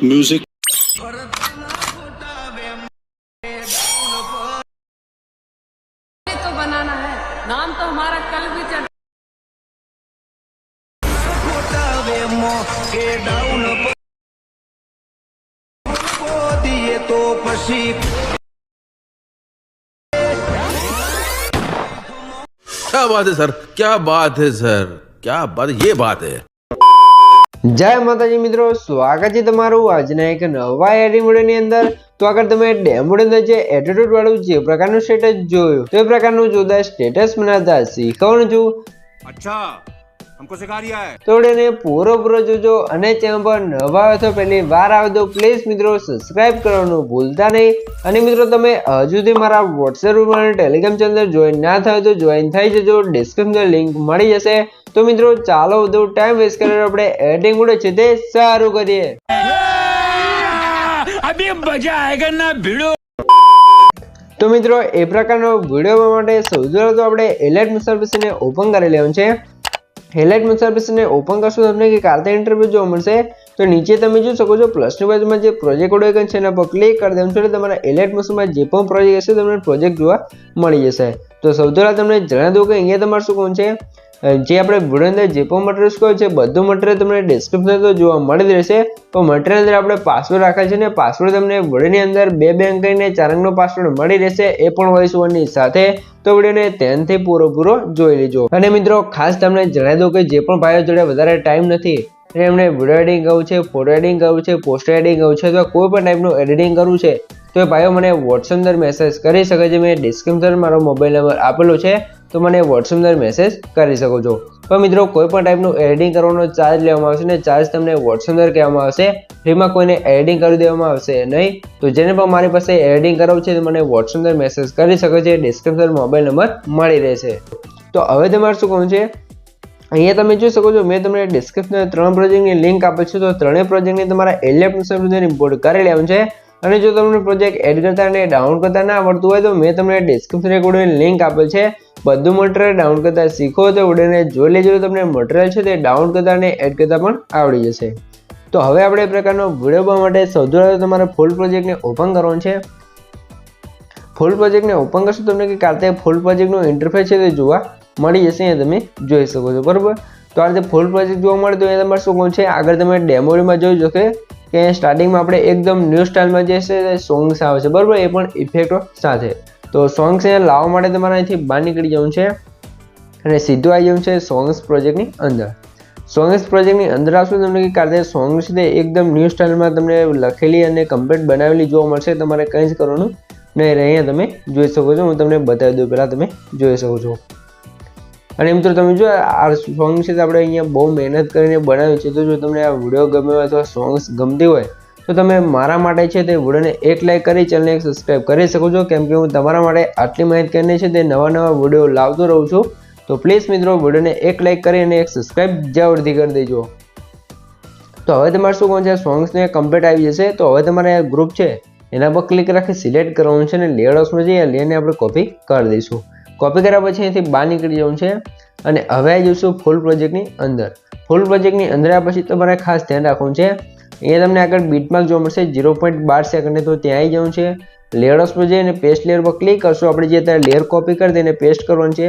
music. तो बनाना है। नाम तो हमारा कल भी चढ़ दिए तो पसी क्या बात है सर? क्या बात है सर? क्या बात ये बात है। જય માતાજી મિત્રો, સ્વાગત છે તમારું આજના એક નવા વિડીયોની અંદર. તો આગળ તમે ડેમોડ અંદર જે એટીટ્યુડ વાળું જે પ્રકારનું સ્ટેટસ જોયું, તો પ્રકારનું જોતા સ્ટેટસ બનાવતા શીખવાનું છું. અચ્છા. हमको सिखा रिया है તો વિડીયોને પૂરો પૂરો જોજો અને ચેનલ પર નવા હોય તો પહેલી વાર આવે તો પ્લીઝ મિત્રો સબસ્ક્રાઇબ કરવાનું ભૂલતા નહીં અને મિત્રો તમે હજુ સુધી મારા વોટ્સએપ ગ્રુપ અને ટેલિગ્રામ ચેનલ જોઈન ના થાય તો જોઈન થઈ જજો ડિસ્ક્રિપ્શન લિંક મળી જશે તો મિત્રો ચાલો વધુ ટાઈમ વેસ્ટ કરીને આપણે એડિંગ વિડીયો છે તે સારું કરીએ તો મિત્રો એ પ્રકારનો વિડીયો બનાવવા માટે સૌથી પહેલા તો આપણે એલાઇટ સર્વિસને ઓપન કરી લેવાનું છે એલાઇટ સર્વિસને ઓપન કરશો તમને કે કાર્તા ઇન્ટરવ્યુ જોવા મળશે, તો નીચે તમે જોઈ શકો છો પ્લસની બાજુમાં જે પ્રોજેક્ટ ઓડેકન છે એના પર ક્લિક કરી દેમ છે એટલે તમારા એલાઇટ મશીનમાં જે પણ પ્રોજેક્ટ હશે, તમને પ્રોજેક્ટ જોવા મળી જશે. તો સૌથી પહેલા તમને જણાવી દઉં કે અહીંયા તમારે શું કોણ છે? જે આપણે વીડિયો અંદર જે પણ મટીરિયલ્સ કહ્યું છે, બધું મટીરિયલ તમને ડિસ્ક્રિપ્શન તો જોવા મળી રહેશે. તો મટીરિયલ અંદર આપણે પાસવર્ડ રાખેલ છે ને પાસવર્ડ તમને વિડીયોની અંદર બે બે અંક કરીને ચાર અંકનો પાસવર્ડ મળી રહેશે, એ પણ વોઇસ ઓવરની સાથે. તો વિડીયોને ધ્યાનથી પૂરો પૂરો જોઈ લેજો. અને મિત્રો, ખાસ તમને જણાવી દઉં કે જે પણ ભાઈઓ જોડે વધારે ટાઈમ નથી અને એમને વીડિયો એડિટિંગ કરવું છે ફોટો એડિટિંગ કરવું છે પોસ્ટર એડિટિંગ કરવું છે અથવા કોઈ પણ ટાઈપનું એડિટિંગ કરવું છે, તો એ ભાઈઓ મને વોટ્સઅપ અંદર મેસેજ કરી શકે છે. મેં ડિસ્ક્રિપ્શન મારો મોબાઈલ નંબર આપેલો છે. તો મને વોટ્સઅપ અંદર મેસેજ કરી શકો છો. પણ મિત્રો, કોઈ પણ ટાઈપનું એડિટિંગ કરવાનો ચાર્જ લેવામાં આવશે ને ચાર્જ તમને વોટ્સઅપ અંદર કહેવામાં આવશે. ફ્રીમાં કોઈને એડિટિંગ કરી દેવામાં આવશે નહીં. તો જેને પણ મારી પાસે એડિટિંગ કરાવવું છે તો મને વોટ્સઅપ અંદર મેસેજ કરી શકે છે. ડિસ્ક્રિપ્શન મોબાઈલ નંબર મળી રહેશે. તો હવે તમારે શું કહું છે? અહીંયા તમે જોઈ શકો છો, મેં તમને ડિસ્ક્રિપ્શન ત્રણ પ્રોજેક્ટની લિંક આપેલ છે. તો ત્રણેય પ્રોજેક્ટની તમારા એલિયપ ઇમ્પોર્ટ કરી લેવાનું છે. અને જો તમને પ્રોજેક્ટ એડ કરતા અને ડાઉનલોડ કરતા ના આવડતું હોય તો મેં તમને ડિસ્ક્રિપ્શન એક વિડીયોની લિંક આપેલ છે. બધું મટીરિયલ ડાઉનલોડ કરતા શીખો તો ઉડીને જોઈ લેજો. તમને મટીરિયલ છે તે ડાઉનલોડ કરતા અને એડ કરતા પણ આવડી જશે. તો હવે આપણે એ પ્રકારનો વીડિયો બનાવવા માટે સૌથી પહેલાં તમારે ફૂલ પ્રોજેક્ટને ઓપન કરવાનું છે. ફૂલ પ્રોજેક્ટને ઓપન કરશો તમને કે કારતે ફૂલ પ્રોજેક્ટનું ઇન્ટરફેસ છે તે જોવા મળી જશે. અહીંયા તમે જોઈ શકો છો. બરાબર? તો આ રીતે ફૂલ પ્રોજેક્ટ જોવા મળે તો અહીંયા તમારે શું કહું છે? આગળ તમે ડેમોરીમાં જોઈ જો કે સ્ટાર્ટિંગમાં આપણે એકદમ ન્યૂ સ્ટાઇલમાં જે છે સોંગ્સ આવે છે. બરાબર, એ પણ ઇફેક્ટો સાથે. તો સોંગ્સ અહીંયા લાવવા માટે તમારે અહીંથી બહાર નીકળી જવું છે અને સીધું આવી જવું છે સોંગ્સ પ્રોજેક્ટની અંદર. સોંગ્સ પ્રોજેક્ટની અંદર આવશો તમને કે કારણે સોંગ્સ છે એકદમ ન્યૂ સ્ટાઇલમાં તમને લખેલી અને કમ્પ્લીટ બનાવેલી જોવા મળશે. તમારે કંઈ જ કરવાનું નહીં અહીંયા તમે જોઈ શકો છો. હું તમને બતાવી દઉં, પહેલાં તમે જોઈ શકો છો. અને મિત્રો, તમે જો આ સોંગ છે તો આપણે અહીંયા બહુ મહેનત કરીને બનાવ્યું છે, તો જો તમને આ વીડિયો ગમે હોય અથવા સોંગ્સ ગમતી હોય, તો તમે મારા માટે છે તે વિડીયોને એક લાઈક કરી, ચેનલને એક સબસ્ક્રાઈબ કરી શકો છો. કેમ કે હું તમારા માટે આટલી મહેનત કરીને છે તે નવા નવા વીડિયો લાવતો રહું છું. તો પ્લીઝ મિત્રો, વિડીયોને એક લાઈક કરી અને એક સબસ્ક્રાઈબ જરૂરથી કરી દેજો. તો હવે તમારે શું કોણ છે? સોંગ્સને કમ્પ્લીટ આવી જશે. તો હવે તમારે ગ્રુપ છે, એના પર ક્લિક રાખી સિલેક્ટ કરવાનું છે અને લેયર ઓપ્શનમાં જઈએ લઈને આપણે કોપી કરી દઈશું. કોપી કર્યા પછી અહીંથી બહાર નીકળી જવું છે. અને હવે જઈશું ફૂલ પ્રોજેક્ટની અંદર. ફૂલ પ્રોજેક્ટની અંદર આવ્યા પછી તમારે ખાસ ધ્યાન રાખવું છે. અહીંયા તમને આગળ બીટમાર્ક જોવા મળશે. ઝીરો પોઈન્ટ બાર સેકન્ડે તો ત્યાં આવી જવું છે. લેયર ઓપ્શનમાં જઈને પેસ્ટ લેયર પર ક્લિક કરશો. આપણે જે અત્યારે લેયર કોપી કરી દઈને પેસ્ટ કરવાનું છે.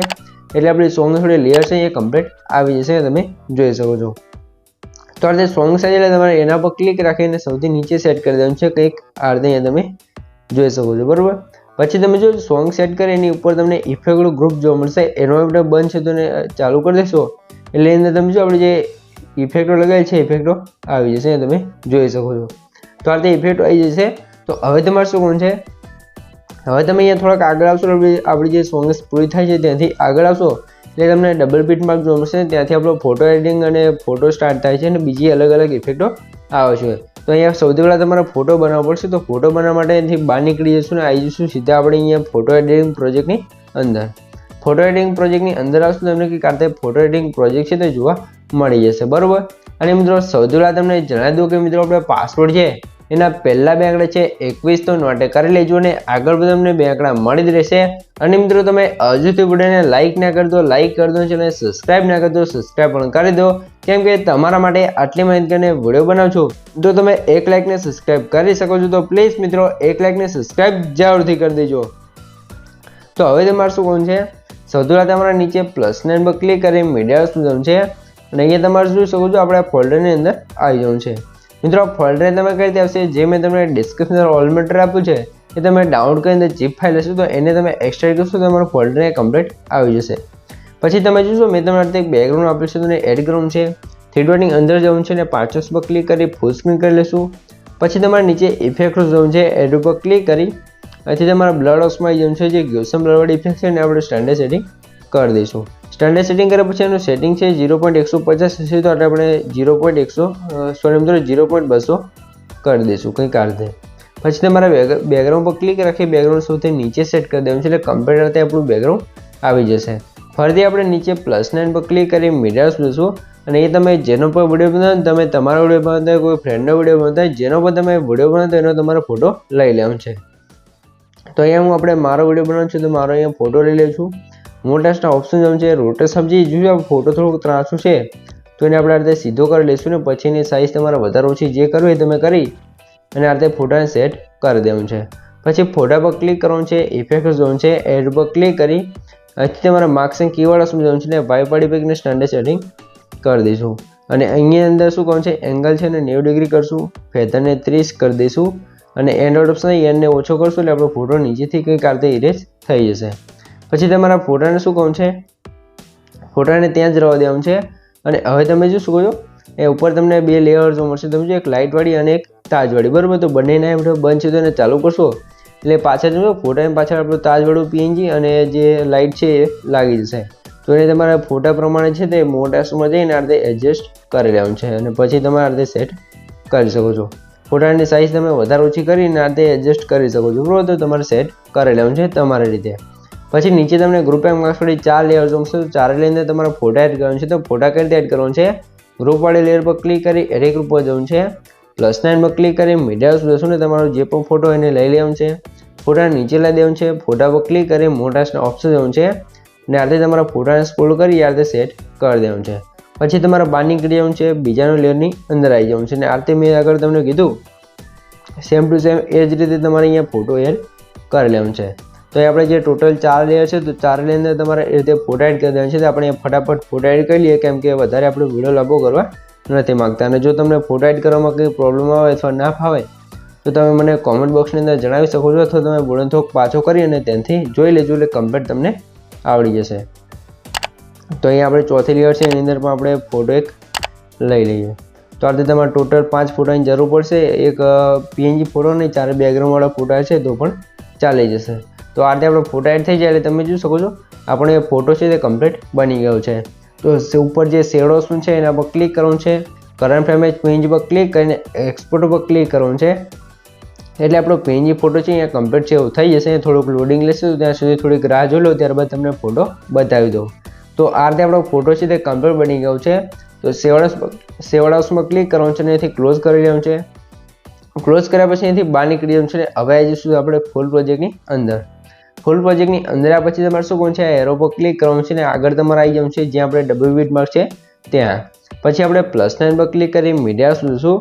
એટલે આપણી સોંગ થોડી લેયર છે એ કમ્પ્લીટ આવી જશે તમે જોઈ શકો છો. તો આ રીતે સોંગ છે એટલે તમારે એના પર ક્લિક રાખીને સૌથી નીચે સેટ કરી દેવાનું છે. કંઈક આ રીતે અહીંયા તમે જોઈ શકો છો. બરાબર? પછી તમે જો સોંગ સેટ કરે, એની ઉપર તમને ઇફેક્ટનું ગ્રુપ જોવા મળશે. એનો આપણે બંધ છે તો ચાલુ કરી દેશો. એટલે અંદર તમે જો આપણે જે ઇફેક્ટો લગાવી છે ઇફેક્ટો આવી જશે. તમે જોઈ શકો છો. તો આ રીતે ઇફેક્ટો આવી જશે. તો હવે તમારે શું કોણ છે? હવે તમે અહીંયા થોડાક આગળ આવશો, આપણી જે સોંગ્સ પૂરી થાય છે ત્યાંથી આગળ આવશો. એટલે તમને ડબલ બીટ માર્ક જોવા મળશે ત્યાંથી આપણો ફોટો એડિટિંગ અને ફોટો સ્ટાર્ટ થાય છે અને બીજી અલગ અલગ ઇફેક્ટો આવે છે તો અહીંયા સૌથી પહેલાં તમારે ફોટો બનાવવો પડશે. તો ફોટો બનાવવા માટે અહીંથી બહાર નીકળી જશું ને આવી જશું સીધા આપણે અહીંયા ફોટો એડિટિંગ પ્રોજેક્ટની અંદર. ફોટો એડિટિંગ પ્રોજેક્ટની અંદર આવશું તમને કે કાંતે ફોટો એડિટિંગ પ્રોજેક્ટ છે તે જોવા મળી જશે. બરાબર? અને મિત્રો સૌથી પહેલાં તમને જણાવી દઉં કે મિત્રો આપણે પાસવર્ડ છે એના પહેલા બે આંકડા છે એકવીસ તો નોટે કરી લેજો અને આગળ પણ તમને બે આંકડા મળી જ રહેશે. અને મિત્રો તમે હજુથી વિડીયોને લાઇક ના કરી દો લાઇક કરી દો અને સબસ્ક્રાઇબ ના કરી દો સબસ્ક્રાઇબ પણ કરી દો. કેમ કે તમારા માટે આટલી માહિતીને વીડિયો બનાવું છું. તો તમે એક લાઇકને સબસ્ક્રાઇબ કરી શકો છો. તો પ્લીઝ મિત્રો એક લાઇકને સબસ્ક્રાઇબ જરૂરથી કરી દેજો. તો હવે તમારે શું કહું છે? સૌથી પહેલાં તમારા નીચે પ્લસ નાઇન પર ક્લિક કરી મીડિયા જવું છે. અને અહીંયા તમારે જોઈ શકો છો, આપણે ફોલ્ડરની અંદર આવી જવું છે. મિત્રો ફોલ્ડર તમે કઈ રીતે આવશે જે મેં તમને ડિસ્ક્રિપ્શન ઓલ મેટર આપ્યું છે, એ તમે ડાઉનલોડ કરીને જીપ ફાઇલ હશે તો એને તમે એક્સ્ટ્રા કરશો તો તમારું ફોલ્ડર કમ્પ્લીટ આવી જશે. પછી તમે જોશો, મેં તમને એક બેકગ્રાઉન્ડ આપ્યું છે, તમને એડ કરવાનું છે થ્રી અંદર જવું છે અને પાછો પર ક્લિક કરી ફૂલ સ્ક્રીન કરી લેશું. પછી તમારે નીચે ઇફેક્ટ જવું છે, એડ ઉપર ક્લિક કરી અહીંથી તમારા બ્લડ ઓક્સમાં આવી જવું છે, જે ગ્યુસમ બ્લડવાળી ઇફેક્ટ છે, એને આપણે સ્ટાન્ડર્ડ સેટિંગ કરી દઈશું. સ્ટાન્ડર્ડ સેટિંગ કર્યા પછી એનું સેટિંગ છે ઝીરો પોઈન્ટ એકસો પચાસ હશે તો આપણે ઝીરો પોઈન્ટ એકસો સોરી મિત્રો ઝીરો પોઈન્ટ બસો કરી દઈશું, કંઈક આર્ધે પછી તમારા બેકગ્રાઉન્ડ પર ક્લિક રાખી બેકગ્રાઉન્ડ સૌથી નીચે સેટ કરી દેવાનું છે, એટલે કમ્પ્યુટર ત્યાં આપણું બેકગ્રાઉન્ડ આવી જશે. ફરીથી આપણે નીચે પ્લસ નાઇન પર ક્લિક કરી મીડિયાસ લઈશું અને એ તમે જેનો પણ વીડિયો બનાવો તમે તમારો વીડિયો બનાવતા હોય, કોઈ ફ્રેન્ડનો વીડિયો બનાવતા હોય, જેનો પણ તમે વીડિયો બનાવતો એનો તમારો ફોટો લઈ લેવાનો છે. તો અહીંયા હું આપણે મારો વીડિયો બનાવું છું, તો મારો અહીંયા ફોટો લઈ લઉં છું મોટા ઓપ્શન જેમ છે રોટર સમજી જોયું ફોટો થોડુંક ત્રાસું છે, તો એને આપણે આ રીતે સીધો કરી લઈશું ને પછી એની સાઇઝ તમારે વધારે ઓછી જે કરવું તમે કરી અને આ રીતે ફોટાને સેટ કરી દેવું છે. પછી ફોટા પર ક્લિક કરવાનું છે ઇફેક્ટ જોવાનું છે એડ પર ક્લિક કરી અહીંથી તમારા માર્ક્સ એન્ડ કીવર્ડ સમજાવવાનું છે ને વાય પાડી પેકને સ્ટાન્ડર્ડ સેટિંગ કરી દઈશું. અને અહીંયા અંદર શું કહું છે એંગલ છે ને નેવું ડિગ્રી કરશું ફેધરને ત્રીસ કરી દઈશું અને એન્ડ્રોઇડ ઓપ્શન એનને ઓછો કરશું એટલે આપણો ફોટો નીચેથી કંઈક આ રીતે ઇરેજ થઈ જશે. પછી તમારા ફોટાને શું કહું છે? ફોટાને ત્યાં જ રહેવા દેવાનું છે. અને હવે તમે જો શું કહો એ ઉપર તમને બે લેયર જોવા મળશે. તમે જો એક લાઇટવાળી અને એક તાજવાળી. બરાબર? તો બંનેના એમ બંધ છે તો એને ચાલુ કરશો. એટલે પાછળ જો ફોટાની પાછળ આપણું તાજવાળું પીએનજી અને જે લાઇટ છે એ લાગી જશે. તો એને તમારા ફોટા પ્રમાણે છે તે મોટા સુમાં જઈને આ એડજસ્ટ કરી લેવાનું છે. અને પછી તમે આ સેટ કરી શકો છો. ફોટાની સાઇઝ તમે વધારે ઓછી કરીને આ એડજસ્ટ કરી શકો છો. બરાબર? તો તમારે સેટ કરી લેવાનું છે તમારી રીતે. પછી નીચે તમને ગ્રુપ એમ માર્ક્સવાળી ચાર લેયર જોશે તો ચાર લેયરની તમારે ફોટા એડ કરવાનું છે. તો ફોટા કઈ રીતે એડ કરવાનું છે? ગ્રુપવાળી લેયર પર ક્લિક કરી એડિટ ગ્રુપ પર જવું છે. પ્લસ નાઇન પર ક્લિક કરી મીડિયા જશું ને તમારો જે પણ ફોટો એને લઈ લેવાનું છે. ફોટા નીચે લઈ દેવાનું છે. ફોટા પર ક્લિક કરી મોટાસના ઓપ્શન જવું છે. અને આ તમારા ફોટાને સ્કોલ કરી આ સેટ કરી દેવાનું છે. પછી તમારે બહાર નીકળી જવાનું છે, બીજાનો લેયરની અંદર આવી જવાનું છે. અને આ રીતે મેં આગળ તમને કીધું સેમ ટુ સેમ એ જ રીતે તમારે અહીંયા ફોટો એડ કરી લેવાનું છે. તો એ આપણે જે ટોટલ ચાર લેયર છે, તો ચાર લેયર અંદર તમારે એ રીતે ફોટો એડ કરી દેવાનું છે. તો આપણે ફટાફટ ફોટો એડ કરી લઈએ, કેમ કે વધારે આપણે વીડિયો લાંબો કરવા નથી માગતા. અને જો તમને ફોટો એડ કરવામાં કંઈ પ્રોબ્લેમ આવે અથવા ના ફાવે, તો તમે મને કોમેન્ટ બોક્સની અંદર જણાવી શકો છો અથવા તમે બોલન થોક પાછો કરી અને ત્યાંથી જોઈ લેજો એટલે કમ્પ્લેટ તમને આવડી જશે. તો અહીંયા આપણે ચોથી લેયર છે, એની અંદર પણ આપણે ફોટો એક લઈ લઈએ. તો આ રીતે તમારે ટોટલ પાંચ ફોટાની જરૂર પડશે. એક પીએનજી ફોટો અને ચાર બેકગ્રાઉન્ડવાળા ફોટા છે, તો પણ ચાલી જશે. તો આ રીતે આપણો ફોટા એડ થઈ જાય એટલે તમે જોઈ શકો છો, આપણે ફોટો છે તે કમ્પ્લીટ બની ગયો છે. તો ઉપર જે શેડો શું છે એના પર ક્લિક કરવાનું છે. કરંટ ફ્રેમેજ પેજ પર ક્લિક કરીને એક્સપોર્ટ પર ક્લિક કરવાનું છે. એટલે આપણો પેનજી ફોટો છે અહીંયા કમ્પ્લીટ છે, એવું થઈ જશે. થોડુંક લોડિંગ લેશે ત્યાં સુધી થોડીક રાહ જોઈ લો, ત્યારબાદ તમને ફોટો બતાવી દઉં. તો આ રીતે આપણો ફોટો છે તે કમ્પ્લીટ બની ગયો છે. તો સેવડાઉસ સેવડાઉસમાં ક્લિક કરવાનું છે અને અહીંથી ક્લોઝ કરી લેવાનું છે. ક્લોઝ કર્યા પછી અહીંથી બહાર નીકળી જવાનું છે અને હવે આવી જઈશું આપણે ફૂલ પ્રોજેક્ટની અંદર. ફૂલ પ્રોજેક્ટની અંદર પછી તમારે શું કરવાનું છે? એરો પર ક્લિક કરવાનું છે અને આગળ તમારે આવી જવાનું છે, જ્યાં આપણે ડબલ વીટ માર્ક છે, ત્યાં. પછી આપણે પ્લસ નાઇન પર ક્લિક કરી મીડિયા જોઈશું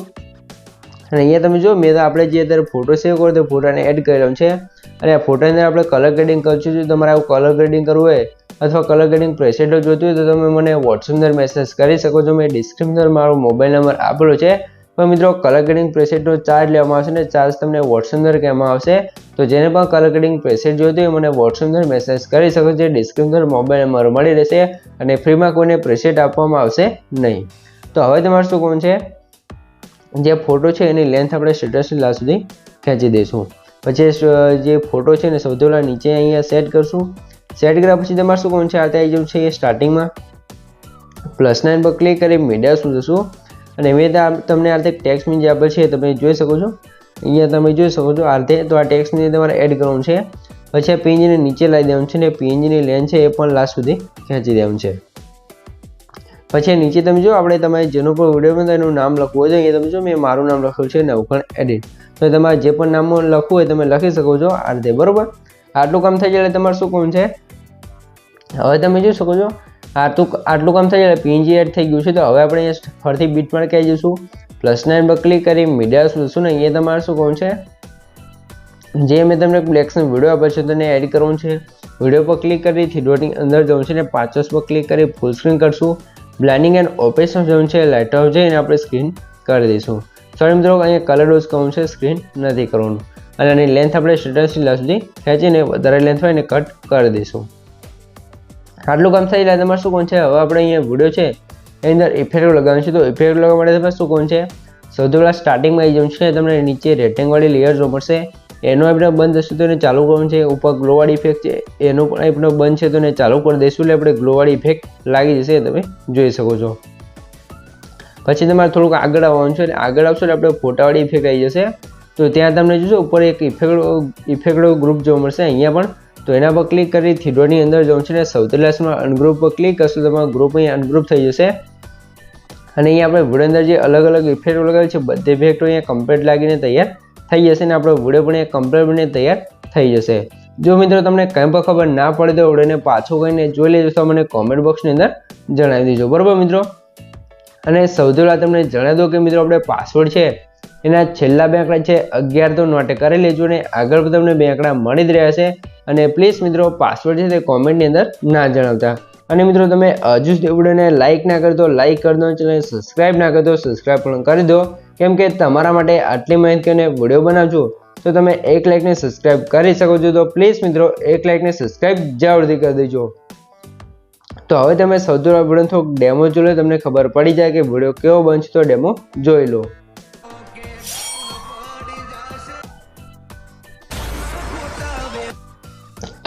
અને અહીંયા તમે જો મેં તો આપણે જે અત્યારે ફોટો સેવ કર્યો તો ફોટાને એડ કર્યો છે. અને આ ફોટાની અંદર આપણે કલર ગ્રેડિંગ કરશું જો તમારે આવું કલર ગ્રેડિંગ કરવું હોય, અથવા કલર ગ્રેડિંગ પ્રેસેટો જોતું હોય, તો તમે મને વોટ્સઅપ અંદર મેસેજ કરી શકો છો. મેં ડિસ્ક્રિપ્શન મારો મોબાઈલ નંબર આપેલો છે. પણ મિત્રો કલર ગ્રેડિંગ પ્રેસેટનો ચાર્જ લેવામાં આવશે ને ચાર્જ તમને વોટ્સઅપ અંદર કહેવામાં આવશે. તો જેને પણ કલર ગ્રેડિંગ પ્રેસેટ જોઈતું હોય મને વોટ્સઅપ અંદર મેસેજ કરી શકો છો. ડિસ્ક્રિપ્શન મોબાઈલ નંબર મળી રહેશે અને ફ્રીમાં કોઈને પ્રેસેટ આપવામાં આવશે નહીં. તો હવે તમારે શું કોણ છે? જે ફોટો છે એની લેન્થ આપણે સ્ટેટસની લાસ્ટ સુધી ખેંચી દઈશું. પછી જે ફોટો છે ને સૌથી પહેલાં નીચે અહીંયા સેટ કરશું. સેટ કર્યા પછી તમારે શું કોણ છે? આ આવી જવું છે એ સ્ટાર્ટિંગમાં પ્લસ નાઇન પર ક્લિક કરી મીડિયા શું જશું. અને મેં તમને આ રીતે ટેક્સની જે આપેલ છે તમે જોઈ શકો છો. અહીંયા તમે જોઈ શકો છો આ રીતે. તો આ ટેક્સની તમારે એડ કરવાનું છે. પછી આ પીએનજીને નીચે લાવી દેવાનું છે ને પીએનજીની લેન છે એ પણ લાસ્ટ સુધી ખેંચી દેવાનું છે. પછી નીચે તમે જો, આપણે તમારે જેનો પણ વીડિયો બનતા એનું નામ લખવું હોય અહીંયા તમે જો, મેં મારું નામ લખ્યું છે નવખણ એડિટ તો તમારે જે પણ નામ લખવું હોય તમે લખી શકો છો આ રીતે, બરોબર? આટલું કામ થઈ જાય તમારે શું કામ છે? હવે તમે જોઈ શકો છો આટલું આટલું કામ થઈ જાય પીએનજી એડ થઈ ગયું છે. તો હવે આપણે ફરીથી બીટ માર્ક આવી જઈશું પ્લસ નાઇન પર ક્લિક કરી મીડિયા શોધશું ને, અહીંયા તમારે શું કહું છે? જે મેં તમને બ્લેક્સનો વીડિયો આપ્યો છે, તેને એડ કરવું છે. વીડિયો પર ક્લિક કરી થ્રીડોટની અંદર જવું છે ને, પાછળ પર ક્લિક કરી ફૂલ સ્ક્રીન કરશું. બ્લાઇન્ડિંગ એન્ડ ઓપરેશન જવું છે લાઇટ આઉટ જઈને આપણે સ્ક્રીન કરી દઈશું. સોરી મિત્રો, અહીંયા કલર ડોઝ કહું છે સ્ક્રીન નથી કરવાનું. અને એની લેન્થ આપણે સ્ટેટસની સુધી ખેંચીને વધારે લેન્થ હોય એને કટ કરી દઈશું. આટલું કામ થઈ જાય, તમારે શું કોણ છે? હવે આપણે અહીંયા વીડિયો છે, એની અંદર ઇફેક્ટ લગાવવાનું છે. તો ઇફેક્ટ લગાવવા માટે તમારે શું કોણ છે? સૌથી પહેલાં સ્ટાર્ટિંગમાં આવી જવું છે, તમને નીચે રેટિંગવાળી લેયર જો મળશે. એનો આપણે બંધ થશે તો એને ચાલુ કરવાનું છે. ઉપર ગ્લોવાળી ઇફેક્ટ છે, એનો પણ આપણે બંધ છે તો એને ચાલુ કરી દઈશું. એટલે આપણે ગ્લોવાળી ઇફેક્ટ લાગી જશે તમે જોઈ શકો છો. પછી તમારે થોડુંક આગળ આવવાનું છે, અને આગળ આવશો એટલે આપણે ફોટાવાળી ઇફેક્ટ આવી જશે. તો ત્યાં તમને જોશો ઉપર એક ઇફેક્ટ ઇફેક્ટ ગ્રુપ જોવા મળશે. અહીંયા પણ તો એના પર ક્લિક કરી થીડોની અંદર જવું છે ને સૌથી લાસ્ટમાં અનગ્રુપ પર ક્લિક કરશું તો તમારું ગ્રુપ અહીંયા અનગ્રુપ થઈ જશે. અને અહીંયા આપણે વીડિયો અંદર જે અલગ અલગ ઇફેક્ટો લગાવી છે, બધી ઇફેક્ટો અહીંયા કમ્પ્લીટ લાગીને તૈયાર થઈ જશે અને આપણો વીડિયો પણ અહીંયા કમ્પ્લીટ બનીને તૈયાર થઈ જશે. જો મિત્રો તમને કંઈ પણ ખબર ના પડે તો વિડીયોને પાછો કહીને જોઈ લેજો, તો મને કોમેન્ટ બોક્સની અંદર જણાવી દેજો. બરાબર મિત્રો? અને સૌથી પહેલાં તમને જણાવી દો કે મિત્રો, આપણે પાસવર્ડ છે એના છેલ્લા બે આંકડા છે અગિયાર તો નોટ કરી લેજો ને આગળ તમને બે આંકડા મળી જ રહ્યા છે અને પ્લીઝ મિત્રો પાસવર્ડ છે તે કોમેન્ટની અંદર ના જણાવતા. અને મિત્રો, તમે હજુ સુધી વિડીયોને લાઇક ના કરી દો લાઇક કરી દો અને સબસ્ક્રાઇબ ના કરી દો સબસ્ક્રાઇબ પણ કરી દો. કેમ કે તમારા માટે આટલી માહિતીને વીડિયો બનાવજો, તો તમે એક લાઇકને સબસ્ક્રાઇબ કરી શકો છો. તો પ્લીઝ મિત્રો, એક લાઇકને સબસ્ક્રાઇબ જરૂરથી કરી દેજો. તો હવે તમે સૌથી વીડિયો થોડોક ડેમો જોઈ લો, તમને ખબર પડી જાય કે વીડિયો કેવો બનશે, તો ડેમો જોઈ લો.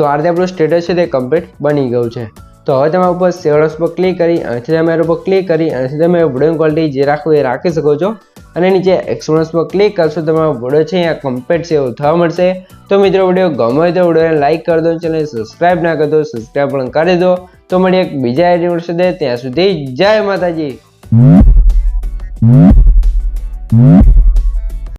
તો આ રીતે આપણું સ્ટેટસ છે તે કમ્પ્લીટ બની ગયું છે. તો હવે તમે ઉપર સેવડસ પર ક્લિક કરી, અહીંથી તમે એના પર ક્લિક કરી, અહીંથી તમે વીડિયો ક્વોલિટી જે રાખવું એ રાખી શકો છો. અને નીચે એક્સપ્લોરન્સ પર ક્લિક કરશો તમારો વીડિયો છે અહીંયા કમ્પ્લીટ સેવ થવા મળશે. તો મિત્રો વીડિયો ગમે તો વિડીયોને લાઇક કરી દો ચેનલ સબસ્ક્રાઇબ ના કરી દો સબસ્ક્રાઇબ પણ કરી દો. તો મળી એક બીજા એડિયો સાથે, ત્યાં સુધી જય માતાજી.